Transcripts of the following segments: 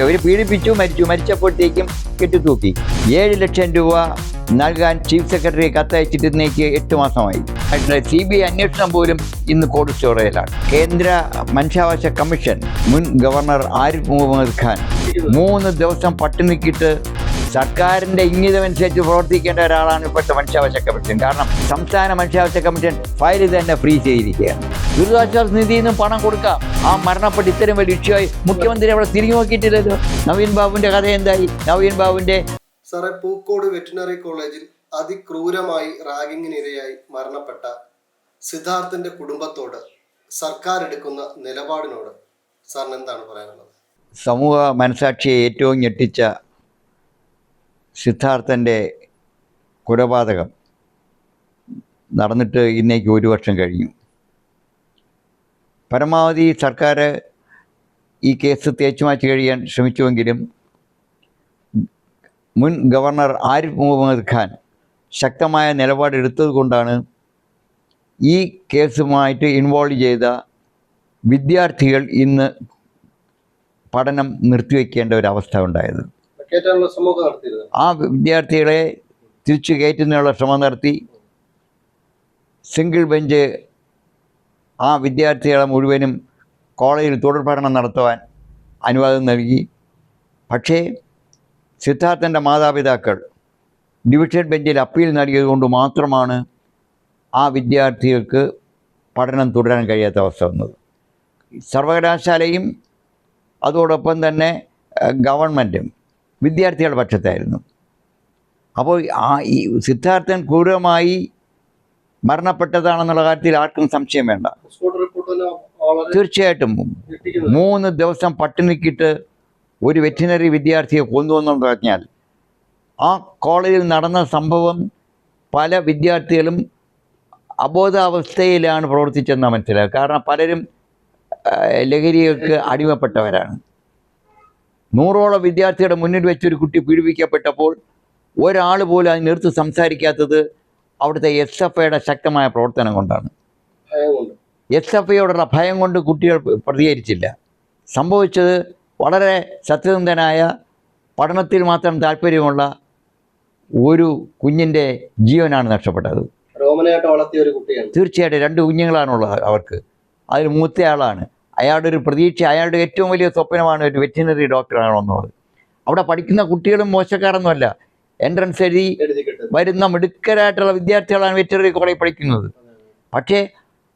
അവർ പീഡിപ്പിച്ചു മരിച്ചു. മരിച്ചപ്പോഴത്തേക്കും കെട്ടിത്തൂക്കി ഏഴ് ലക്ഷം രൂപ നൽകാൻ ചീഫ് സെക്രട്ടറി കത്തയച്ചിട്ടിരുന്നേക്ക് എട്ട് മാസമായി. സി ബി ഐ അന്വേഷണം പോലും ഇന്ന് കോൾഡ് സ്റ്റോറേജിലാണ് കേന്ദ്ര മനുഷ്യാവകാശ കമ്മീഷൻ മുൻ ഗവർണർ ആരിഫ് മുഹമ്മദ് ഖാൻ മൂന്ന് ദിവസം പട്ടിണിക്കിട്ട് സർക്കാരിന്റെ ഇംഗിതമനുസരിച്ച് പ്രവർത്തിക്കേണ്ട ഒരാളാണ് ഇപ്പോഴത്തെ മനുഷ്യാവകാശ കമ്മീഷൻ. കാരണം സംസ്ഥാന മനുഷ്യാവകാശ കമ്മീഷൻ ഫയൽ തന്നെ ഫ്രീ ചെയ്തിരിക്കുകയാണ്. ദുരിതാശ്വാസ നിധിയിൽ നിന്നും പണം കൊടുക്കാം. ആ മരണപ്പെട്ട് ഇത്തരം വലിയ ഇഷ്യമായി മുഖ്യമന്ത്രി അവിടെ തിരിഞ്ഞു നോക്കിയിട്ടില്ലല്ലോ. നവീൻ ബാബുവിന്റെ കഥ എന്തായി? നവീൻ ബാബുവിന്റെ സാറേ പൂക്കോട് വെറ്റിനറി കോളേജിൽ അതിക്രൂരമായി റാഗിങ്ങിനിരയായി മരണപ്പെട്ട സിദ്ധാർത്ഥന്റെ കുടുംബത്തോട് സർക്കാർ എടുക്കുന്ന നിലപാടിനോട് സാറിന് എന്താണ് പറയാനുള്ളത്? സമൂഹ മനസാക്ഷിയെ ഏറ്റവും ഞെട്ടിച്ച സിദ്ധാർത്ഥന്റെ കൊലപാതകം നടന്നിട്ട് ഇന്നേക്ക് ഒരു വർഷം കഴിഞ്ഞു. പരമാവധി സർക്കാർ ഈ കേസ് തേച്ചുമാറ്റി കഴിയാൻ ശ്രമിച്ചുവെങ്കിലും മുൻ ഗവർണർ ആരിഫ് മുഹമ്മദ് ഖാൻ ശക്തമായ നിലപാടെടുത്തത് കൊണ്ടാണ് ഈ കേസുമായിട്ട് ഇൻവോൾവ് ചെയ്ത വിദ്യാർത്ഥികൾ ഇന്ന് പഠനം നിർത്തിവെക്കേണ്ട ഒരവസ്ഥ ഉണ്ടായത്. ആ വിദ്യാർത്ഥികളെ തിരിച്ചു കയറ്റുന്നതിനുള്ള ശ്രമം നടത്തി. സിംഗിൾ ബെഞ്ച് ആ വിദ്യാർത്ഥികളെ മുഴുവനും കോളേജിൽ തുടർ പഠനം നടത്തുവാൻ അനുവാദം നൽകി. പക്ഷേ സിദ്ധാർത്ഥന്റെ മാതാപിതാക്കൾ ഡിവിഷൻ ബെഞ്ചിൽ അപ്പീൽ നൽകിയതുകൊണ്ട് മാത്രമാണ് ആ വിദ്യാർത്ഥികൾക്ക് പഠനം തുടരാൻ കഴിയാത്ത അവസ്ഥ വന്നത്. സർവകലാശാലയും അതോടൊപ്പം തന്നെ ഗവൺമെന്റും വിദ്യാർത്ഥികളുടെ പക്ഷത്തായിരുന്നു. അപ്പോൾ ആ ഈ സിദ്ധാർത്ഥൻ ക്രൂരമായി മരണപ്പെട്ടതാണെന്നുള്ള കാര്യത്തിൽ ആർക്കും സംശയം വേണ്ട. തീർച്ചയായിട്ടും മൂന്ന് ദിവസം പട്ടിണിക്കിട്ട് ഒരു വെറ്റിനറി വിദ്യാർത്ഥിയെ കൊന്നു എന്ന് പറഞ്ഞാൽ ആ കോളേജിൽ നടന്ന സംഭവം പല വിദ്യാർത്ഥികളും അബോധാവസ്ഥയിലാണ് പ്രവർത്തിച്ചെന്ന് മനസ്സിലാക്കുക കാരണം പലരും ലഹരിയൊക്കെ അടിമപ്പെട്ടവരാണ്. നൂറോളം വിദ്യാർത്ഥിയുടെ മുന്നിൽ വെച്ചൊരു കുട്ടി പീഡിപ്പിക്കപ്പെട്ടപ്പോൾ ഒരാൾ പോലും അതിന് നിർത്തി സംസാരിക്കാത്തത് അവിടുത്തെ എസ് എഫ് ഐയുടെ ശക്തമായ പ്രവർത്തനം കൊണ്ടാണ്. എസ് എഫ് ഐയോടുള്ള ഭയം കൊണ്ട് കുട്ടികൾ പ്രതികരിച്ചില്ല. സംഭവിച്ചത് വളരെ സത്യസന്ധനായ പഠനത്തിൽ മാത്രം താല്പര്യമുള്ള ഒരു കുഞ്ഞിന്റെ ജീവനാണ് നഷ്ടപ്പെട്ടത്. ഒരു തീർച്ചയായിട്ടും രണ്ട് കുഞ്ഞുങ്ങളാണുള്ളത് അവർക്ക്. അതിൽ മൂത്തയാളാണ്. അയാളുടെ ഒരു പ്രതീക്ഷ അയാളുടെ ഏറ്റവും വലിയ സ്വപ്നമാണ് ഒരു വെറ്റിനറി ഡോക്ടറാണെന്നുള്ളത് അവിടെ പഠിക്കുന്ന കുട്ടികളും മോശക്കാരൊന്നുമല്ല. എൻട്രൻസ് എഴുതി വരുന്ന മിടുക്കരായിട്ടുള്ള വിദ്യാർത്ഥികളാണ് വെറ്റിനറി കോളേജ് പഠിക്കുന്നത്. പക്ഷേ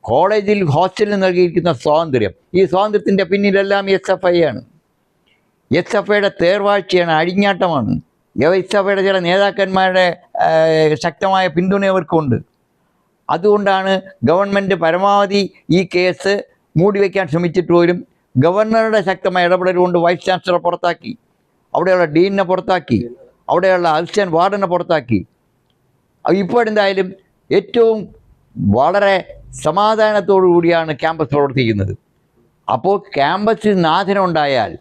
കോളേജിൽ ഹോസ്റ്റലിൽ നൽകിയിരിക്കുന്ന സ്വാതന്ത്ര്യം ഈ സ്വാതന്ത്ര്യത്തിന്റെ പിന്നിലെല്ലാം എസ് എഫ് ഐ ആണ്. എസ് എഫ് ഐയുടെ തേർവാഴ്ചയാണ് അഴിഞ്ഞാട്ടമാണ് എസ് എഫ് ഐയുടെ ചില നേതാക്കന്മാരുടെ ശക്തമായ പിന്തുണ അവർക്കുണ്ട്. അതുകൊണ്ടാണ് ഗവൺമെന്റ് പരമാവധി ഈ കേസ് മൂടിവെക്കാൻ ശ്രമിച്ചിട്ട് പോലും ഗവർണറുടെ ശക്തമായ ഇടപെടൽ കൊണ്ട് വൈസ് ചാൻസലറെ പുറത്താക്കി. അവിടെയുള്ള ഡീനിനെ പുറത്താക്കി. അവിടെയുള്ള അസിസ്റ്റന്റ് വാർഡനെ പുറത്താക്കി. ഇപ്പോൾ എന്തായാലും ഏറ്റവും വളരെ സമാധാനത്തോടു കൂടിയാണ് ക്യാമ്പസ് പ്രവർത്തിക്കുന്നത്. അപ്പോൾ ക്യാമ്പസിൽ നാഥനുണ്ടായാൽ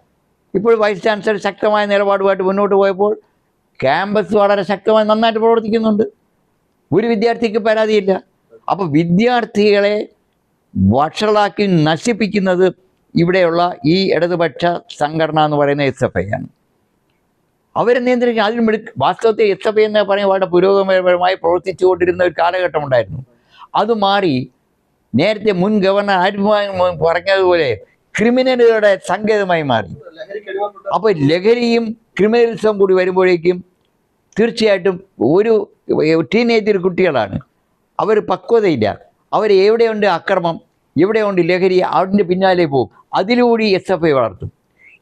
ഇപ്പോൾ വൈസ് ചാൻസലർ ശക്തമായ നിലപാടുമായിട്ട് മുന്നോട്ട് പോയപ്പോൾ ക്യാമ്പസ് വളരെ ശക്തമായി നന്നായിട്ട് പ്രവർത്തിക്കുന്നുണ്ട്. ഒരു വിദ്യാർത്ഥിക്ക് പരാതിയില്ല. അപ്പോൾ വിദ്യാർത്ഥികളെ വഷളാക്കി നശിപ്പിക്കുന്നത് ഇവിടെയുള്ള ഈ ഇടതുപക്ഷ സംഘടന എന്ന് പറയുന്ന എസ് എഫ് ഐ ആണ്. അവരെ നിയന്ത്രിക്കുക അതിന് മിടു വാസ്തവത്തിൽ എസ് എഫ് ഐ എന്ന് പറയുന്ന വളരെ പുരോഗമനപരമായി പ്രവർത്തിച്ചുകൊണ്ടിരുന്ന ഒരു കാലഘട്ടം ഉണ്ടായിരുന്നു. അത് മാറി നേരത്തെ മുൻ ഗവർണർ മുഹമ്മദ് പറഞ്ഞതുപോലെ ക്രിമിനലുകളുടെ സങ്കേതമായി മാറി. അപ്പോൾ ലഹരിയും ക്രിമിനലിസവും കൂടി വരുമ്പോഴേക്കും തീർച്ചയായിട്ടും ഒരു ടീനേജർ കുട്ടികളാണ്. അവർ പക്വതയില്ല. അവർ എവിടെയുണ്ട് അക്രമം? എവിടെയുണ്ട് ലഹരി? അതിന്റെ പിന്നാലെ പോകും. അതിലൂടെ എസ് എഫ് ഐ വളർത്തും.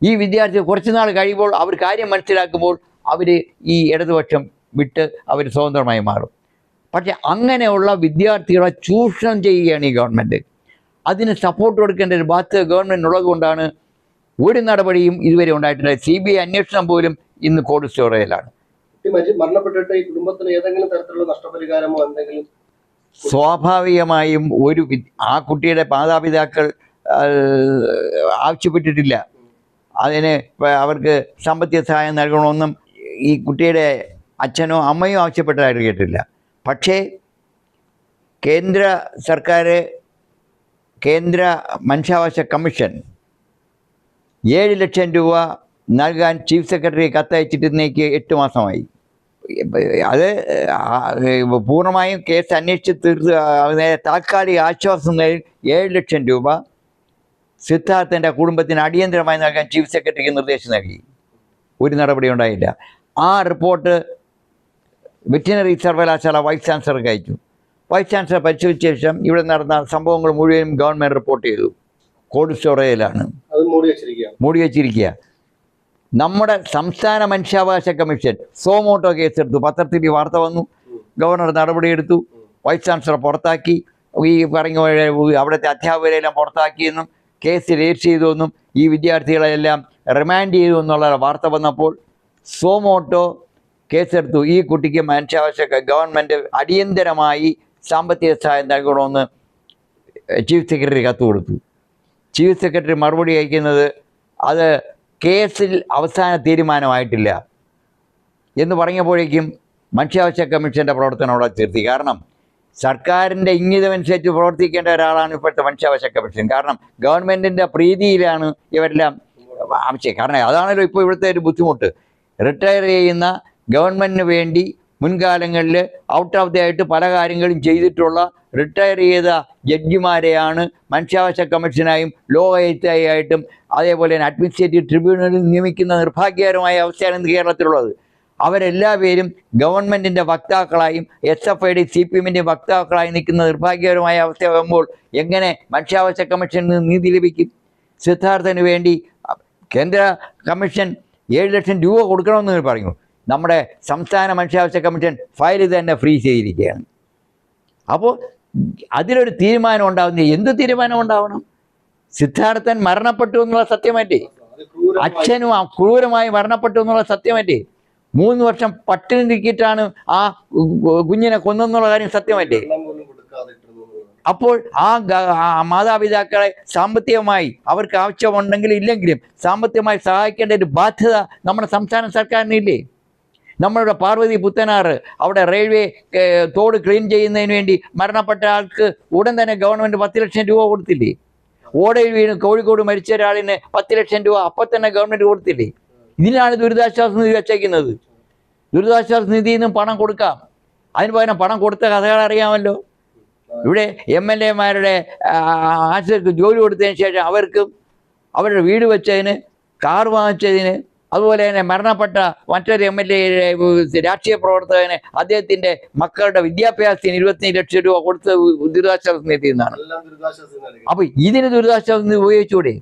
ഈ വിദ്യാർത്ഥി കുറച്ച് നാൾ കഴിയുമ്പോൾ അവർ കാര്യം മനസ്സിലാക്കുമ്പോൾ അവർ ഈ ഇടതുപക്ഷം വിട്ട് അവർ സ്വതന്ത്രമായി മാറും. പക്ഷെ അങ്ങനെയുള്ള വിദ്യാർത്ഥികളെ ചൂഷണം ചെയ്യുകയാണ് ഈ ഗവൺമെന്റ് അതിന് സപ്പോർട്ട് കൊടുക്കേണ്ട ഒരു ബാധ്യത ഗവൺമെന്റ് ഉള്ളതുകൊണ്ടാണ് ഒരു നടപടിയും ഇതുവരെ ഉണ്ടായിട്ടില്ല. സി ബി ഐ അന്വേഷണം പോലും ഇന്ന് കുട്ടി മരണപ്പെട്ടിട്ട് ഈ കുടുംബത്തിന് ഏതെങ്കിലും തരത്തിലുള്ള നഷ്ടപരിഹാരമോ എന്തെങ്കിലും സ്വാഭാവികമായും ഒരു ആ കുട്ടിയുടെ മാതാപിതാക്കൾ ആവശ്യപ്പെട്ടിട്ടില്ല. അതിന് അവർക്ക് സാമ്പത്തിക സഹായം നൽകണമെന്നും ഈ കുട്ടിയുടെ അച്ഛനോ അമ്മയോ ആവശ്യപ്പെട്ടതായിട്ട് കേട്ടില്ല പക്ഷേ കേന്ദ്ര സർക്കാർ കേന്ദ്ര മനുഷ്യാവകാശ കമ്മീഷൻ ഏഴ് ലക്ഷം രൂപ നൽകാൻ ചീഫ് സെക്രട്ടറി കത്തയച്ചിട്ട് ഇന്നേക്ക് എട്ട് മാസമായി. അത് പൂർണമായും കേസ് അന്വേഷിച്ച് തീർത്ത് താൽക്കാലിക ആശ്വാസം ഏഴ് ലക്ഷം രൂപ സിദ്ധാർത്ഥന്റെ കുടുംബത്തിന് അടിയന്തരമായി നൽകാൻ ചീഫ് സെക്രട്ടറിക്ക് നിർദ്ദേശം നൽകി. ഒരു നടപടി ഉണ്ടായില്ല. ആ റിപ്പോർട്ട് വെറ്റിനറി സർവകലാശാല വൈസ് ചാൻസലർക്ക് അയച്ചു. വൈസ് ചാൻസലർ പരിശോധിച്ച ശേഷം ഇവിടെ നടന്ന സംഭവങ്ങൾ മുഴുവനും ഗവൺമെന്റ് റിപ്പോർട്ട് ചെയ്തു. കോൾഡ് സ്റ്റോറേജിലാണ്. അത് മൂടി വെച്ചിരിക്കുക മൂടി വച്ചിരിക്കുക നമ്മുടെ സംസ്ഥാന മനുഷ്യാവകാശ കമ്മീഷൻ സോമോട്ടോ കേസെടുത്തു പത്രത്തിൽ വാർത്ത വന്നു. ഗവർണർ നടപടിയെടുത്തു. വൈസ് ചാൻസലർ പുറത്താക്കി. ഈ പറഞ്ഞ അവിടുത്തെ അധ്യാപകരെല്ലാം പുറത്താക്കിയെന്നും കേസ് രജിസ്റ്റർ ചെയ്തുവെന്നും ഈ വിദ്യാർത്ഥികളെല്ലാം റിമാൻഡ് ചെയ്തു എന്നുള്ള വാർത്ത വന്നപ്പോൾ സോമോട്ടോ കേസെടുത്തു ഈ കുട്ടിക്ക് മനുഷ്യാവകാശ ഗവൺമെന്റ് അടിയന്തരമായി സാമ്പത്തിക സഹായം നൽകണമെന്ന് ചീഫ് സെക്രട്ടറി കത്ത് കൊടുത്തു. ചീഫ് സെക്രട്ടറി മറുപടി അയക്കുന്നത് അത് കേസിൽ അവസാന തീരുമാനമായിട്ടില്ല. എന്ന് പറഞ്ഞപ്പോഴേക്കും മനുഷ്യാവകാശ കമ്മീഷന്റെ പ്രവർത്തനം അവിടെ തീർത്തി കാരണം സർക്കാരിന്റെ ഇംഗിതമനുസരിച്ച് പ്രവർത്തിക്കേണ്ട ഒരാളാണ് ഇപ്പോഴത്തെ മനുഷ്യാവകാശ കമ്മീഷൻ. കാരണം ഗവൺമെന്റിന്റെ പ്രീതിയിലാണ് ഇവരെല്ലാം ആവശ്യം. കാരണം അതാണല്ലോ ഇപ്പോൾ ഇവിടുത്തെ ഒരു ബുദ്ധിമുട്ട്. റിട്ടയർ ചെയ്യുന്ന ഗവൺമെന്റിന് വേണ്ടി മുൻകാലങ്ങളിൽ ഔട്ട് ഓഫ് ദി ആയിട്ട് പല കാര്യങ്ങളും ചെയ്തിട്ടുള്ള റിട്ടയർ ചെയ്ത ജഡ്ജിമാരെയാണ് മനുഷ്യാവകാശ കമ്മീഷനായും ലോ ആയിട്ടും അതേപോലെ തന്നെ അഡ്മിനിസ്ട്രേറ്റീവ് ട്രിബ്യൂണലിൽ നിയമിക്കുന്ന നിർഭാഗ്യകരമായ അവസ്ഥയാണ് ഇന്ന് കേരളത്തിലുള്ളത്. അവരെല്ലാ പേരും ഗവൺമെന്റിന്റെ വക്താക്കളായും എസ് എഫ് ഐയുടെ സി പി എമ്മിന്റെ വക്താക്കളായി നിൽക്കുന്ന നിർഭാഗ്യകരമായ അവസ്ഥയാകുമ്പോൾ എങ്ങനെ മനുഷ്യാവകാശ കമ്മീഷനിൽ നിന്ന് നീതി ലഭിക്കും? സിദ്ധാർത്ഥന് വേണ്ടി കേന്ദ്ര കമ്മീഷൻ ഏഴ് ലക്ഷം രൂപ കൊടുക്കണമെന്ന് പറഞ്ഞു. നമ്മുടെ സംസ്ഥാന മനുഷ്യാവകാശ കമ്മീഷൻ ഫയൽ തന്നെ ഫ്രീ ചെയ്തിരിക്കുകയാണ്. അപ്പോൾ അതിലൊരു തീരുമാനം ഉണ്ടാവുന്ന എന്ത് തീരുമാനം ഉണ്ടാവണം? സിദ്ധാർത്ഥൻ മരണപ്പെട്ടു എന്നുള്ള ക്രൂരമായി അച്ഛനും ക്രൂരമായി മരണപ്പെട്ടു എന്നുള്ള സത്യമല്ലേ മൂന്ന് വർഷം പട്ടിണി തിക്കിയിട്ടാണ് ആ കുഞ്ഞിനെ കൊന്നെന്നുള്ള കാര്യം എന്നുള്ളതാണ്. അപ്പോൾ ആ മാതാപിതാക്കളെ സാമ്പത്തികമായി അവർക്ക് ആവശ്യമുണ്ടെങ്കിലും ഇല്ലെങ്കിലും സാമ്പത്തികമായി സഹായിക്കേണ്ട ഒരു ബാധ്യത നമ്മുടെ സംസ്ഥാന സർക്കാരിനില്ലേ? നമ്മളുടെ പാർവതി പുത്തനാറ് അവിടെ റെയിൽവേ തോട് ക്ലീൻ ചെയ്യുന്നതിന് വേണ്ടി മരണപ്പെട്ട ആൾക്ക് ഉടൻ തന്നെ ഗവൺമെന്റ് പത്ത് ലക്ഷം രൂപ കൊടുത്തില്ലേ ഓടയിൽ വീണ് കോഴിക്കോട് മരിച്ച ഒരാളിന് പത്ത് ലക്ഷം രൂപ അപ്പം തന്നെ ഗവൺമെന്റ് കൊടുത്തില്ലേ ഇതിനാണ് ദുരിതാശ്വാസ നിധി വെച്ചേക്കുന്നത് ദുരിതാശ്വാസ നിധിയിൽ നിന്നും പണം കൊടുക്കാം അതിന് പകരം പണം കൊടുത്ത കഥകൾ അറിയാമല്ലോ ഇവിടെ എം എൽ എമാരുടെ ആശുപത്രിക്ക് ജോലി കൊടുത്തതിന് ശേഷം അവർക്കും അവരുടെ വീട് വെച്ചതിന് കാർ വാങ്ങിച്ചതിന് അതുപോലെ തന്നെ മരണപ്പെട്ട മറ്റൊരു എം എൽ എ രാഷ്ട്രീയ പ്രവർത്തകന് അദ്ദേഹത്തിന്റെ മക്കളുടെ വിദ്യാഭ്യാസത്തിന് ഇരുപത്തിയഞ്ച് ലക്ഷം രൂപ കൊടുത്ത് ദുരിതാശ്വാസ നിധിയിൽ നിന്നാണ് അപ്പൊ ഇതിന് ദുരിതാശ്വാസ നിധി ഉപയോഗിച്ചൂടെ?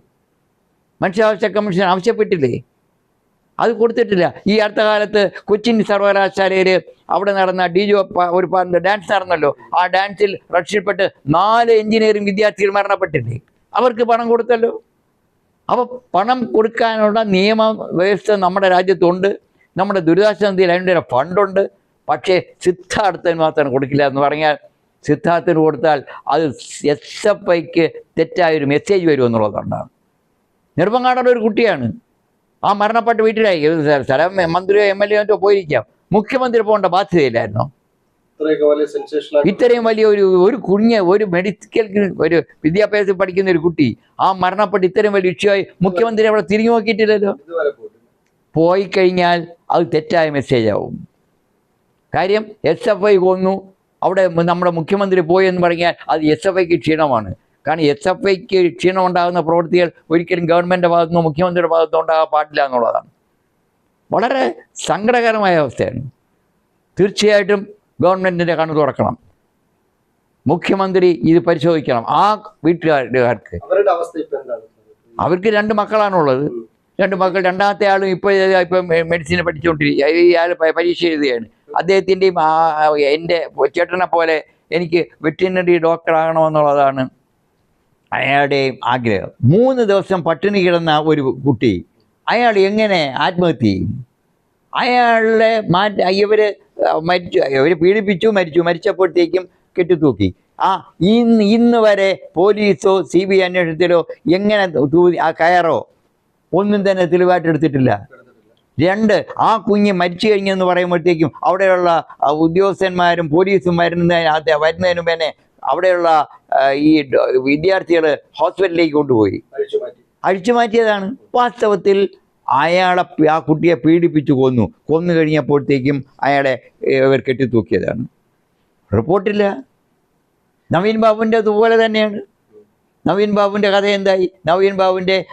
മനുഷ്യാവകാശ കമ്മീഷൻ ആവശ്യപ്പെട്ടില്ലേ? അത് കൊടുത്തിട്ടില്ല. ഈ അടുത്ത കാലത്ത് കൊച്ചിൻ സർവകലാശാലയിൽ അവിടെ നടന്ന ഡി ജോ ഒരു ഡാൻസ് നടന്നല്ലോ. ആ ഡാൻസിൽ രക്ഷപ്പെട്ട് നാല് എഞ്ചിനീയറിംഗ് വിദ്യാർത്ഥികൾ മരണപ്പെട്ടില്ലേ? അവർക്ക് പണം കൊടുത്തല്ലോ. അപ്പോൾ പണം കൊടുക്കാനുള്ള നിയമ വ്യവസ്ഥ നമ്മുടെ രാജ്യത്തുണ്ട്. നമ്മുടെ ദുരിതാശ്വാസ നിധിയിൽ അതിന്റെ ഒരു ഫണ്ടുണ്ട്. പക്ഷേ സിദ്ധാർത്ഥന് മാത്രം കൊടുക്കില്ല എന്ന് പറഞ്ഞാൽ സിദ്ധാർത്ഥന് കൊടുത്താൽ അത് എസ് എഫ് ഐക്ക് തെറ്റായൊരു മെസ്സേജ് വരും എന്നുള്ളതുകൊണ്ടാണ്. നെടുമ്പങ്ങാടുള്ള ഒരു കുട്ടിയാണ്. ആ മരണപ്പെട്ട വീട്ടിലായി സ്ഥലം മന്ത്രിയോ എം എൽ എ മറ്റോ പോയിരിക്കാം. മുഖ്യമന്ത്രി പോകേണ്ട ബാധ്യതയില്ലായിരുന്നോ? ഇത്രയും വലിയ ഒരു ഒരു കുഞ്ഞ് ഒരു മെഡിക്കൽ ഒരു വിദ്യാഭ്യാസത്തിൽ പഠിക്കുന്ന ഒരു കുട്ടി ആ മരണപ്പെട്ട് ഇത്രയും വലിയ ഇഷ്യമായി മുഖ്യമന്ത്രി അവിടെ തിരിഞ്ഞു നോക്കിയിട്ടില്ലല്ലോ? പോയി കഴിഞ്ഞാൽ അത് തെറ്റായ മെസ്സേജ് ആവും. കാര്യം എസ് എഫ് ഐ കൊന്നു. അവിടെ നമ്മുടെ മുഖ്യമന്ത്രി പോയി എന്ന് പറഞ്ഞാൽ അത് എസ് എഫ് ഐക്ക് ക്ഷീണമാണ്. കാരണം എസ് എഫ് ഐക്ക് ക്ഷീണം ഉണ്ടാകുന്ന പ്രവൃത്തികൾ ഒരിക്കലും ഗവൺമെന്റ് ഭാഗത്തുനിന്നോ മുഖ്യമന്ത്രിയുടെ ഭാഗത്തുനിന്നോ ഉണ്ടാകാൻ പാടില്ല എന്നുള്ളതാണ്. വളരെ സങ്കടകരമായ അവസ്ഥയാണ്. തീർച്ചയായിട്ടും ഗവൺമെന്റിന്റെ കണ്ണു തുറക്കണം. മുഖ്യമന്ത്രി ഇത് പരിശോധിക്കണം. ആ വീട്ടുകാർക്ക്. അവർക്ക് രണ്ട് മക്കളാണുള്ളത്. രണ്ട് മക്കൾ രണ്ടാമത്തെ ആളും ഇപ്പോൾ ഇപ്പം മെഡിസിൻ പഠിച്ചുകൊണ്ടിരിക്കുക ഇയാൾ ആൾ പരീക്ഷ എഴുതുകയാണ് അദ്ദേഹത്തിന്റെയും ആ എന്റെ ചേട്ടനെ പോലെ എനിക്ക് വെറ്റിനറി ഡോക്ടർ ആകണമെന്നുള്ളതാണ് അയാളുടെയും ആഗ്രഹം. മൂന്ന് ദിവസം പട്ടിണി കിടന്ന ഒരു കുട്ടി അയാൾ എങ്ങനെ ആത്മഹത്യ ചെയ്യും? അയാളുടെ മാറ്റ ഇവർ മരിച്ചു ഇവർ പീഡിപ്പിച്ചു മരിച്ചു. മരിച്ചപ്പോഴത്തേക്കും കെട്ടിത്തൂക്കി. ആ ഇന്ന് ഇന്ന് വരെ പോലീസോ സി ബി ഐ അന്വേഷണത്തിലോ എങ്ങനെ ആ കയറോ? ഒന്നും തന്നെ തെളിവായിട്ട് എടുത്തിട്ടില്ല രണ്ട് ആ കുഞ്ഞ് മരിച്ചു കഴിഞ്ഞെന്ന് പറയുമ്പോഴത്തേക്കും അവിടെയുള്ള ഉദ്യോഗസ്ഥന്മാരും പോലീസും വരുന്ന വരുന്നതിന് മുമ്പ് തന്നെ അവിടെയുള്ള ഈ വിദ്യാർത്ഥികൾ ഹോസ്പിറ്റലിലേക്ക് കൊണ്ടുപോയി. അഴിച്ചു മാറ്റിയതാണ്. വാസ്തവത്തിൽ അയാളെ ആ കുട്ടിയെ പീഡിപ്പിച്ചു കൊന്നു. കൊന്നു കഴിഞ്ഞപ്പോഴത്തേക്കും അയാളെ ഇവർ കെട്ടിത്തൂക്കിയതാണ്. റിപ്പോർട്ടില്ല. നവീൻ ബാബുവിന്റെ അതുപോലെ തന്നെയാണ്. നവീൻ ബാബുവിന്റെ കഥ എന്തായി? നവീൻ ബാബുവിന്റെ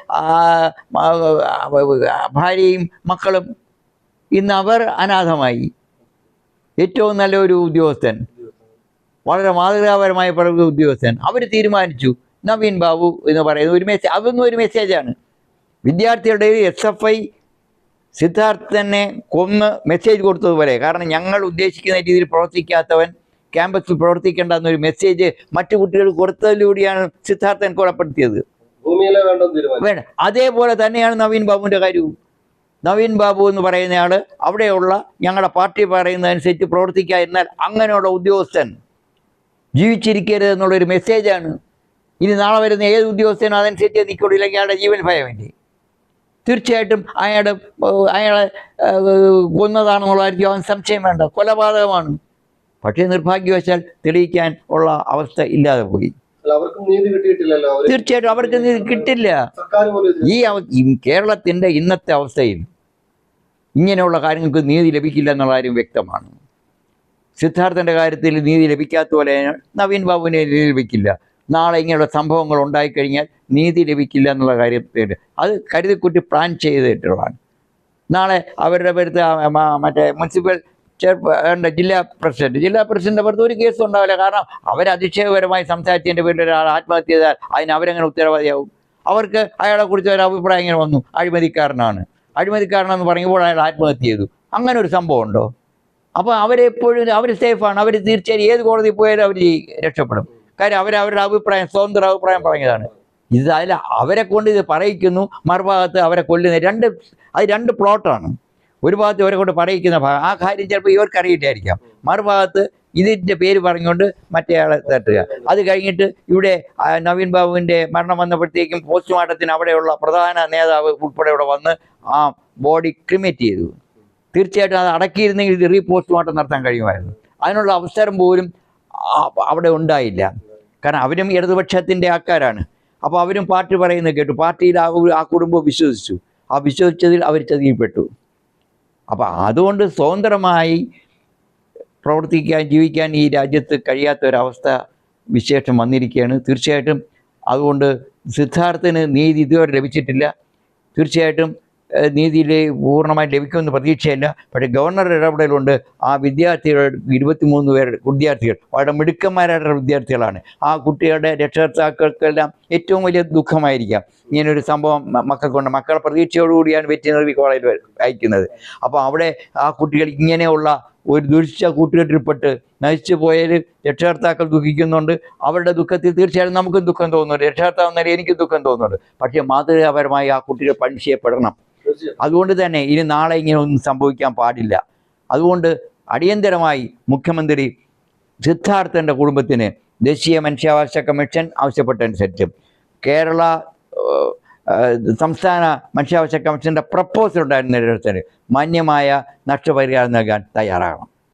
ഭാര്യയും മക്കളും ഇന്ന് അവർ അനാഥമായി. ഏറ്റവും നല്ലൊരു ഉദ്യോഗസ്ഥൻ. വളരെ മാതൃകാപരമായ പ്രവൃത്തി ഉദ്യോഗസ്ഥൻ. അവർ തീരുമാനിച്ചു നവീൻ ബാബു എന്ന് പറയുന്ന ഒരു മെസ്സേജ് അതൊന്നും ഒരു മെസ്സേജാണ് വിദ്യാർത്ഥികളുടെ എസ് എഫ് ഐ സിദ്ധാർത്ഥനെ കൊന്ന് മെസ്സേജ് കൊടുത്തതുപോലെ കാരണം ഞങ്ങൾ ഉദ്ദേശിക്കുന്ന രീതിയിൽ പ്രവർത്തിക്കാത്തവൻ ക്യാമ്പസിൽ പ്രവർത്തിക്കേണ്ട എന്നൊരു മെസ്സേജ് മറ്റു കുട്ടികൾ കൊടുത്തതിലൂടെയാണ് സിദ്ധാർത്ഥൻ കൊലപ്പെടുത്തിയത്. വേണ്ട. അതേപോലെ തന്നെയാണ് നവീൻ ബാബുവിന്റെ കാര്യവും. നവീൻ ബാബു എന്ന് പറയുന്നയാൾ അവിടെയുള്ള ഞങ്ങളുടെ പാർട്ടി പറയുന്നതനുസരിച്ച് പ്രവർത്തിക്കുക എന്നാൽ അങ്ങനെയുള്ള ഉദ്യോഗസ്ഥൻ ജീവിച്ചിരിക്കരുത് എന്നുള്ളൊരു മെസ്സേജാണ് ഇനി നാളെ വരുന്ന ഏത് ഉദ്യോഗസ്ഥനും അതനുസരിച്ച് നിൽക്കുള്ളൂ. ഇല്ലെങ്കിൽ അയാളുടെ ജീവൻ ഭയമില്ലേ? തീർച്ചയായിട്ടും അയാളുടെ അയാളെ കൊന്നതാണെന്നുള്ളതായിരിക്കും കൊന്നതാണെന്നുള്ള അവൻ സംശയം വേണ്ട. കൊലപാതകമാണ്. പക്ഷേ നിർഭാഗ്യവശാൽ തെളിയിക്കാൻ ഉള്ള അവസ്ഥ ഇല്ലാതെ പോയി. തീർച്ചയായിട്ടും അവർക്ക് നീതി കിട്ടില്ല. ഈ കേരളത്തിന്റെ ഇന്നത്തെ അവസ്ഥയിൽ ഇങ്ങനെയുള്ള കാര്യങ്ങൾക്ക് നീതി ലഭിക്കില്ല എന്നുള്ള കാര്യം വ്യക്തമാണ്. സിദ്ധാർത്ഥന്റെ കാര്യത്തിൽ നീതി ലഭിക്കാത്ത പോലെ നവീൻ ബാബുവിനെ നീതി ലഭിക്കില്ല. നാളെ ഇങ്ങനെയുള്ള സംഭവങ്ങൾ ഉണ്ടായിക്കഴിഞ്ഞാൽ നീതി ലഭിക്കില്ല എന്നുള്ള കാര്യത്തിൽ. അത് കരുതിക്കുട്ടി പ്ലാൻ ചെയ്തിട്ടുള്ളതാണ്. നാളെ അവരുടെ പേരത്ത് മറ്റേ മുനിസിപ്പൽ ചെയർ ജില്ലാ പ്രസിഡന്റ് ജില്ലാ പ്രസിഡന്റ് പുറത്ത് ഒരു കേസും ഉണ്ടാവില്ല. കാരണം അവർ അതിശയപരമായി സംസാരിച്ചതിന്റെ പേരിൽ ഒരാൾ ആത്മഹത്യ ചെയ്താൽ അതിന് അവരെങ്ങനെ ഉത്തരവാദിയാവും? അവർക്ക് അയാളെക്കുറിച്ച് ഒരു അഭിപ്രായം ഇങ്ങനെ വന്നു. അഴിമതിക്കാരനാണ്. അഴിമതിക്കാരനെന്ന് പറയുമ്പോൾ അയാൾ ആത്മഹത്യ ചെയ്തു. അങ്ങനെ ഒരു സംഭവം ഉണ്ടോ? അപ്പോൾ അവരെപ്പോഴും അവർ സേഫാണ് അവർ തീർച്ചയായും ഏത് കോടതി പോയാലും അവർ രക്ഷപ്പെടും. കാര്യം അവർ അവരുടെ അഭിപ്രായം സ്വതന്ത്ര അഭിപ്രായം പറഞ്ഞതാണ്. ഇത് അതിൽ അവരെ കൊണ്ട് ഇത് പറയിക്കുന്നു. മറുഭാഗത്ത് അവരെ കൊല്ലുന്ന രണ്ട് അത് രണ്ട് പ്ലോട്ടാണ്. ഒരു ഭാഗത്ത് ഇവരെ കൊണ്ട് പറയിക്കുന്ന ഭാഗം ആ കാര്യം ചിലപ്പോൾ ഇവർക്ക് അറിയില്ലായിരിക്കാം. മറുഭാഗത്ത് ഇതിന്റെ പേര് പറഞ്ഞുകൊണ്ട് മറ്റേയാളെ തട്ടുക. അത് കഴിഞ്ഞിട്ട് ഇവിടെ നവീൻ ബാബുവിന്റെ മരണം വന്നപ്പോഴത്തേക്കും പോസ്റ്റ്മോർട്ടത്തിന് അവിടെയുള്ള പ്രധാന നേതാവ് ഉൾപ്പെടെ ഇവിടെ വന്ന് ആ ബോഡി ക്രിമേറ്റ് ചെയ്തു. തീർച്ചയായിട്ടും അത് അടക്കിയിരുന്നെങ്കിൽ ഇത് റീ പോസ്റ്റ്മോർട്ടം നടത്താൻ കഴിയുമായിരുന്നു. അതിനുള്ള അവസരം പോലും അവിടെ ഉണ്ടായില്ല. കാരണം അവരും ഇടതുപക്ഷത്തിന്റെ ആൾക്കാരാണ്. അപ്പോൾ അവരും പാർട്ടി പറയുന്നത് കേട്ടു. പാർട്ടിയിൽ ആ ആ കുടുംബം വിശ്വസിച്ചു. ആ വിശ്വസിച്ചതിൽ അവർ ചതിയിൽപ്പെട്ടു അപ്പോൾ അതുകൊണ്ട് സ്വതന്ത്രമായി പ്രവർത്തിക്കാൻ ജീവിക്കാൻ ഈ രാജ്യത്ത് കഴിയാത്ത ഒരവസ്ഥ വിശേഷം വന്നിരിക്കുകയാണ്. തീർച്ചയായിട്ടും അതുകൊണ്ട് സിദ്ധാർത്ഥന് നീതി ഇതുവരെ ലഭിച്ചിട്ടില്ല. തീർച്ചയായിട്ടും ഏഹ്, നീതി പൂർണമായി ലഭിക്കുമെന്ന് പ്രതീക്ഷയില്ല. പക്ഷേ ഗവർണർ ഇടപെടലുണ്ട് ആ വിദ്യാർത്ഥികൾ ഇരുപത്തിമൂന്ന് പേർ വിദ്യാർത്ഥികൾ വളരെ മിടുക്കന്മാരായിട്ടുള്ള വിദ്യാർത്ഥികളാണ്. ആ കുട്ടികളുടെ രക്ഷകർത്താക്കൾക്കെല്ലാം ഏറ്റവും വലിയ ദുഃഖമായിരിക്കാം. ഇങ്ങനൊരു സംഭവം മക്കൾക്കുണ്ട്. മക്കളെ പ്രതീക്ഷയോടുകൂടിയാണ് വെറ്റിനറി കോളേജിൽ അയക്കുന്നത്. അപ്പോൾ അവിടെ ആ കുട്ടികൾ ഇങ്ങനെയുള്ള ഒരു ദുരിച്ച കൂട്ടുകെട്ടിൽപ്പെട്ട് നശിച്ചു പോയാൽ രക്ഷകർത്താക്കൾ ദുഃഖിക്കുന്നുണ്ട്. അവരുടെ ദുഃഖത്തിൽ തീർച്ചയായും നമുക്കും ദുഃഖം തോന്നുന്നുണ്ട്. രക്ഷകർത്താവ് എന്നതിൽ എനിക്കും ദുഃഖം തോന്നുന്നുണ്ട്. പക്ഷേ മാതൃകാപരമായി ആ കുട്ടികൾ പണി ചെയ്യപ്പെടണം അതുകൊണ്ട് തന്നെ ഇനി നാളെ ഇങ്ങനെ ഒന്നും സംഭവിക്കാൻ പാടില്ല. അതുകൊണ്ട് അടിയന്തരമായി മുഖ്യമന്ത്രി സിദ്ധാർത്ഥന്റെ കുടുംബത്തിന് ദേശീയ മനുഷ്യാവകാശ കമ്മീഷൻ ആവശ്യപ്പെട്ടനുസരിച്ച് കേരള സംസ്ഥാന മനുഷ്യാവകാശ കമ്മീഷന്റെ പ്രപ്പോസൽ ഉണ്ടായിരുന്ന മാന്യമായ നഷ്ടപരിഹാരം നൽകാൻ തയ്യാറാകണം.